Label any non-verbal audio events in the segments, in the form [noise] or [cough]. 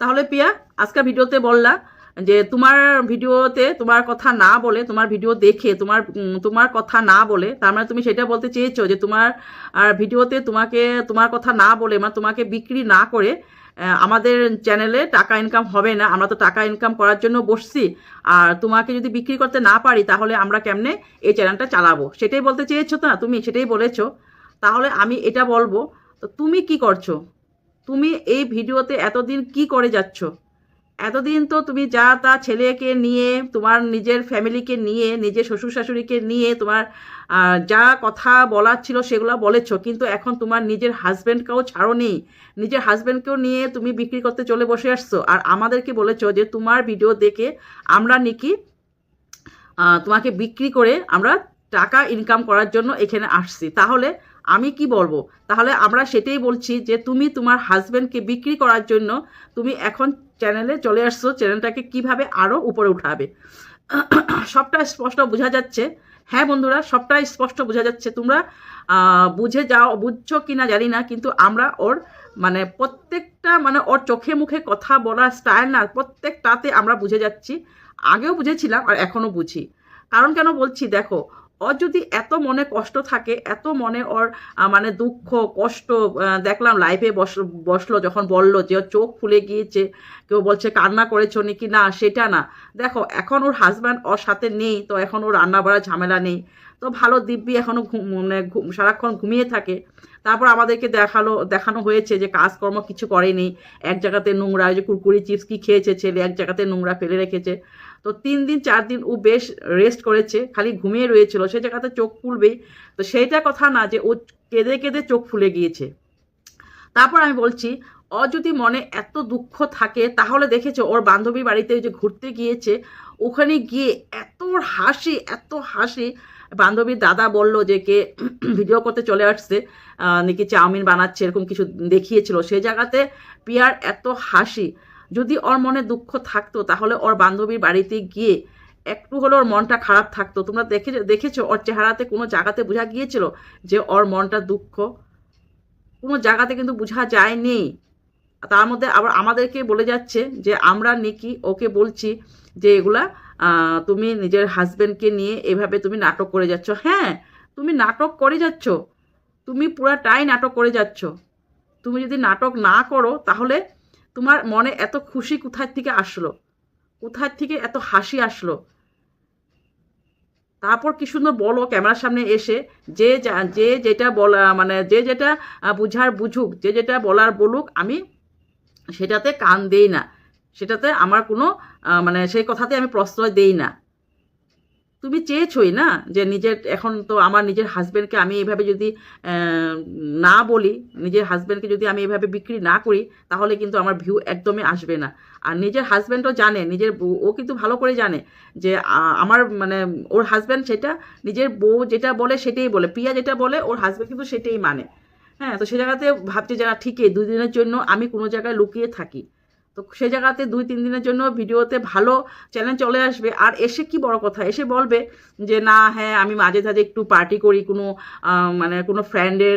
তাহলে পিয়া আজকে ভিডিওতে বললা যে তোমার ভিডিওতে তোমার কথা না বলে, তোমার ভিডিও দেখে, তোমার তোমার কথা না বলে, তার মানে তুমি সেটা বলতে চেয়েছো যে তোমার, আর ভিডিওতে তোমাকে, তোমার কথা না বলে মানে তোমাকে বিক্রি না করে আমাদের চ্যানেলে টাকা ইনকাম হবে না, আমরা তো টাকা ইনকাম করার জন্য বসছি, আর তোমাকে যদি বিক্রি করতে না পারি, তাহলে আমরা কেমনে এই চ্যানেলটা চালাবো? সেটাই বলতে চেয়েছো তো? না তুমি সেটাই বলেছ। তাহলে আমি এটা বলব, তো তুমি কি করছ? তুমি এই ভিডিওতে এতদিন কি করে যাচ্ছ? এতদিন তো তুমি যা তা ছেলেকে নিয়ে, তোমার নিজের ফ্যামিলিকে নিয়ে, নিজের শ্বশুর শাশুড়িকে নিয়ে তোমার যা কথা বলার ছিল সেগুলো বলেছ, কিন্তু এখন তোমার নিজের হাজব্যান্ডকেও ছাড়ো নেই নিজের হাজব্যান্ডকেও নিয়ে তুমি বিক্রি করতে চলে বসে আসছো। আর আমাদেরকে বলেছ যে তোমার ভিডিও দেখে আমরা নাকি তোমাকে বিক্রি করে আমরা টাকা ইনকাম করার জন্য এখানে আসছি। তাহলে আমি কি বলব? তাহলে আমরা সেটাই বলছি যে তুমি তোমার হাজব্যান্ডকে বিক্রি করার জন্য তুমি এখন চ্যানেলে চলে আসছো চ্যানেলটাকে কীভাবে আরও উপরে উঠাবে? [clears throat] সবটা স্পষ্ট বোঝা যাচ্ছে। হ্যাঁ বন্ধুরা, সবটাই স্পষ্ট বোঝা যাচ্ছে। তোমরা বুঝে যাও, বুঝছ কি না জানি না, কিন্তু আমরা ওর মানে প্রত্যেকটা মানে ওর চোখে মুখে কথা বলার স্টাইল না, প্রত্যেকটাতে আমরা বুঝে যাচ্ছি। আগেও বুঝেছিলাম আর এখনও বুঝি। কারণ কেন বলছি? দেখো ওর যদি এত মনে কষ্ট থাকে, এত মনে ওর মানে দুঃখ, কষ্ট দেখলাম লাইভে বস, বসল, যখন বলল যে ওর চোখ ফুলে গিয়েছে, কেউ বলছে, কান্না করেছ নাকি? না, সেটা না। দেখো, এখন ওর হাজব্যান্ড ওর সাথে নেই, তো এখন ওর রান্না বাড়ার ঝামেলা নেই। তো ভালো দিব্যি এখনও মানে সারাক্ষণ ঘুমিয়ে থাকে। তারপর আমাদেরকে দেখাল, দেখানো হয়েছে যে কাজকর্ম কিছু করেনি। এক জায়গাতে নোংরা যে কুরকুরি চিপস কি খেয়েছে, ছেলে এক জায়গাতে নোংরা ফেলে রেখেছে। তো তিন দিন, চার দিন ও বেশ রেস্ট করেছে, খালি ঘুমিয়ে রয়েছিল, সে জায়গাতে চোখ ফুলবেই তো সেইটা কথা না যে ও কেঁদে কেঁদে চোখ ফুলে গিয়েছে। তারপর আমি বলছি ও যদি মনে এত দুঃখ থাকে, তাহলে দেখেছ, ওর বান্ধবী বাড়িতে যে ঘুরতে গিয়েছে, ওখানে গিয়ে এত হাসি এত হাসি। বান্ধবীর দাদা বলল যে, কে ভিডিও করতে চলে আসছে নাকি চাউমিন বানাচ্ছে, এরকম কিছু দেখিয়েছিল। সেই জায়গাতে পিয়ার এত হাসি যদি ওর মনে দুঃখ থাকতো, তাহলে ওর বান্ধবীর বাড়িতে গিয়ে একটু হলেও ওর মনটা খারাপ থাকতো। তোমরা দেখে, দেখেছ, ওর চেহারাতে কোনো জায়গাতে বোঝা গিয়েছিল যে ওর মনটা দুঃখ? কোনো জায়গাতে কিন্তু বোঝা যায়নি। তার মধ্যে আবার আমাদেরকে বলে যাচ্ছে যে, আমরা নাকি, ওকে বলছি যে, এগুলা তুমি নিজের হাজবেন্ডকে নিয়ে এভাবে তুমি নাটক করে যাচ্ছ। হ্যাঁ তুমি নাটক করে যাচ্ছ। তুমি পুরাটাই নাটক করে যাচ্ছ। তুমি যদি নাটক না করো, তাহলে তোমার মনে এত খুশি কোথায় থেকে আসলো? কোথায় থেকে এত হাসি আসলো? তারপর কি সুন্দর বলো ক্যামেরার সামনে এসে, যে যা- যেটা বলা মানে যে যেটা বুঝার বুঝুক, যে যেটা বলার বলুক, আমি সেটাতে কান দেই না। সেটাতে আমার কোনো মানে সেই কথাতে আমি প্রশ্রয় দেই না। তুমি চেয়েছই না যে নিজের, এখন তো আমার নিজের হাজব্যান্ডকে আমি এইভাবে যদি না বলি, নিজের হাজব্যান্ডকে যদি আমি এইভাবে বিক্রি না করি, তাহলে কিন্তু আমার ভিউ একদমই আসবে না। আর নিজের হাজব্যান্ডও জানে, নিজের ও কিন্তু ভালো করে জানে যে আমার মানে ওর হাজব্যান্ড সেটা, নিজের বউ যেটা বলে সেটাই বলে প্রিয়া যেটা বলে, ওর হাজব্যান্ড কিন্তু সেটাই মানে। হ্যাঁ তো সে জায়গাতে ভাবছি যারা, ঠিকই, দুই দিনের জন্য আমি কোনো জায়গায় লুকিয়ে থাকি। তো সে জায়গাতে দুই, তিন দিনের জন্য ভিডিওতে ভালো চ্যানেল চলে আসবে। আর এসে কি বড় কথা? এসে বলবে যে, না হ্যাঁ আমি মাঝে মাঝে একটু পার্টি করি, কোনো মানে কোনো ফ্রেন্ডের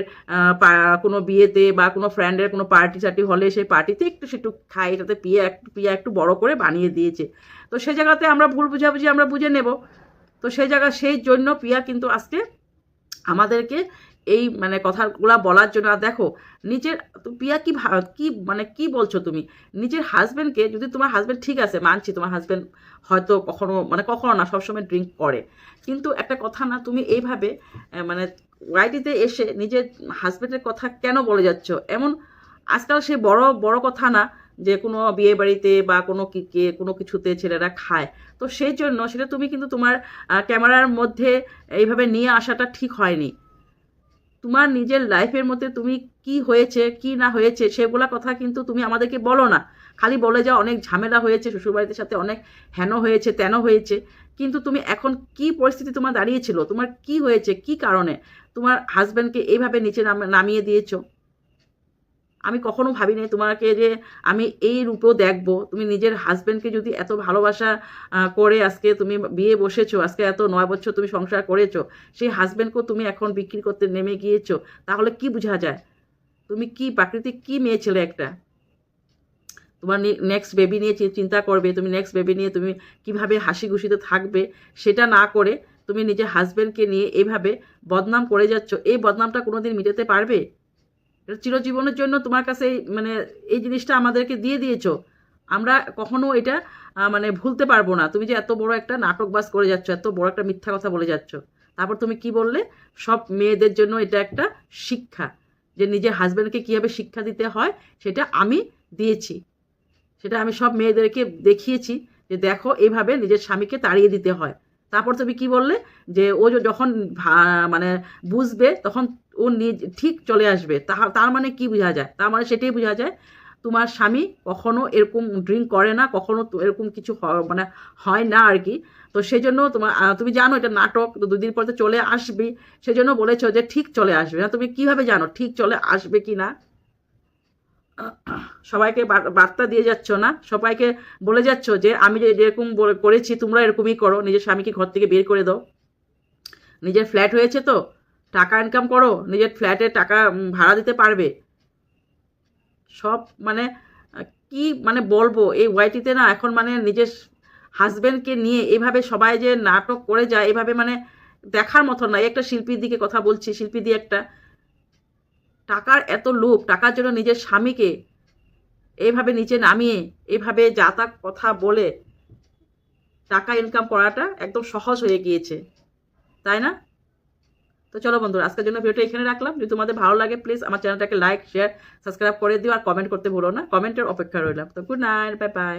কোনো বিয়েতে বা কোনো ফ্রেন্ডের কোনো পার্টি সার্টি হলে সেই পার্টিতে একটু সেটু খাই এটাতে পিয়া একটু পিয়া একটু বড় করে বানিয়ে দিয়েছে। তো সে জায়গাতে আমরা ভুল বুঝাবুঝি আমরা বুঝে নেব। তো সেই জায়গা, সেই জন্য পিয়া কিন্তু আজকে আমাদেরকে এই মানে কথাগুলা বলার জন্য, আর দেখো, নিজের পিয়া কি কি মানে কি বলছো তুমি? নিজের হাজব্যান্ডকে যদি তোমার হাজব্যান্ড ঠিক আছে, মানছি তোমার হাজব্যান্ড হয়তো কখনো মানে কখনো না, সবসময় ড্রিঙ্ক করে। কিন্তু একটা কথা না, তুমি এইভাবে মানে ওয়াইটিতে এসে নিজের হাজব্যান্ডের কথা কেন বলে যাচ্ছ? এমন আজকাল সে বড় বড় কথা না, যে কোনো বিয়ে বাড়িতে বা কোনো কি, কে, কোনো কিছুতে ছেলেরা খায়। তো সেই জন্য সেটা তুমি কিন্তু তোমার ক্যামেরার মধ্যে এইভাবে নিয়ে আসাটা ঠিক হয়নি। তোমার নিজের লাইফের মধ্যে তুমি কি হয়েছে, কি না হয়েছে, সেগুলা কথা কিন্তু তুমি আমাদেরকে বলো না। খালি বলে যাও, অনেক ঝামেলা হয়েছে, শ্বশুরবাড়িতে সাথে অনেক হেন হয়েছে, তেন হয়েছে। কিন্তু তুমি এখন কি পরিস্থিতি তোমার দাঁড়িয়েছিল? তোমার কি হয়েছে? কি কারণে? তোমার হাজব্যান্ডকে এইভাবে নিচে নাম- নামিয়ে দিয়েছ? আমি কখনো ভাবিনি তোমাকে যে আমি এই রূপেও দেখব। তুমি নিজের হাজব্যান্ডকে যদি এত ভালোবাসা করে আজকে তুমি বিয়ে বসেছো, আজকে এত নয় বছর তুমি সংসার করেছ, সেই হাজব্যান্ডকেও তুমি এখন বিক্রি করতে নেমে গিয়েছো, তাহলে কি বোঝা যায়? তুমি কি প্রাকৃতিক কি মেয়ে ছেলে একটা? তোমার নেক্সট বেবি নিয়ে চিন্তা করবে, তুমি নেক্সট বেবি নিয়ে তুমি কীভাবে হাসি খুশিতে থাকবে, সেটা না করে তুমি নিজের হাজব্যান্ডকে নিয়ে এইভাবে বদনাম করে যাচ্ছ, এই বদনামটা কোনোদিন মিটাতে পারবে? এটা চিরজীবনের জন্য তোমার কাছে মানে এই জিনিসটা আমাদেরকে দিয়ে দিয়েছ। আমরা কখনো এটা মানে ভুলতে পারব না। তুমি যে এত বড় একটা নাটক নাটকবাজ করে যাচ্ছ, এত বড় একটা মিথ্যা কথা বলে যাচ্ছ, তারপর তুমি কি বললে? সব মেয়েদের জন্য এটা একটা শিক্ষা, যে নিজের হাজব্যান্ডকে কীভাবে শিক্ষা দিতে হয়, সেটা আমি দিয়েছি। সেটা আমি সব মেয়েদেরকে দেখিয়েছি, যে দেখো, এভাবে নিজের স্বামীকে তাড়িয়ে দিতে হয়। তারপর তুমি কি বললে? যে ও যখন মানে বুঝবে তখন ও নিজ, ঠিক চলে আসবে। তার মানে কি বোঝা যায়? তার মানে সেটাই বোঝা যায়, তোমার স্বামী কখনো এরকম ড্রিঙ্ক করে না, কখনো এরকম কিছু মানে হয় না আর কি। তো সেই জন্য তোমার তুমি জানো এটা নাটক, তো দুদিন পর তো চলে আসবি সেই জন্য বলেছ যে ঠিক চলে আসবে। না, তুমি কীভাবে জানো ঠিক চলে আসবে কি না? সবাইকে বার্তা দিয়ে যাচ্ছ না? সবাইকে বলে যাচ্ছ যে, আমি যেরকম করেছি, তোমরা এরকমই করো। নিজের স্বামীকে ঘর থেকে বের করে দাও। নিজের ফ্ল্যাট হয়েছে তো? টাকা ইনকাম করো। নিজের ফ্ল্যাটে টাকা ভাড়া দিতে পারবে। সব মানে কি মানে বলব? এই ওয়াইটিতে না, এখন মানে নিজের হাজব্যান্ডকে নিয়ে এভাবে সবাই যে নাটক করে যায়, এভাবে মানে দেখার মতো না। একটা শিল্পীর দিকে কথা বলছি, শিল্পী দিয়ে একটা। টাকার এত লোভ, টাকার জন্য নিজের স্বামীকে এইভাবে নিচে নামিয়ে এইভাবে যাতা কথা বলে টাকা ইনকাম করাটা একদম সহজ হয়ে গিয়েছে। তাই না? তো চলো বন্ধুরা, আজকের জন্য ভিডিওটা এখানে রাখলাম। যদি তোমাদের ভালো লাগে প্লিজ আমার চ্যানেলটাকে লাইক শেয়ার সাবস্ক্রাইব করে দিও আর কমেন্ট করতে ভুলো না। কমেন্টের অপেক্ষা রইলাম। তো গুড নাইট বাই বাই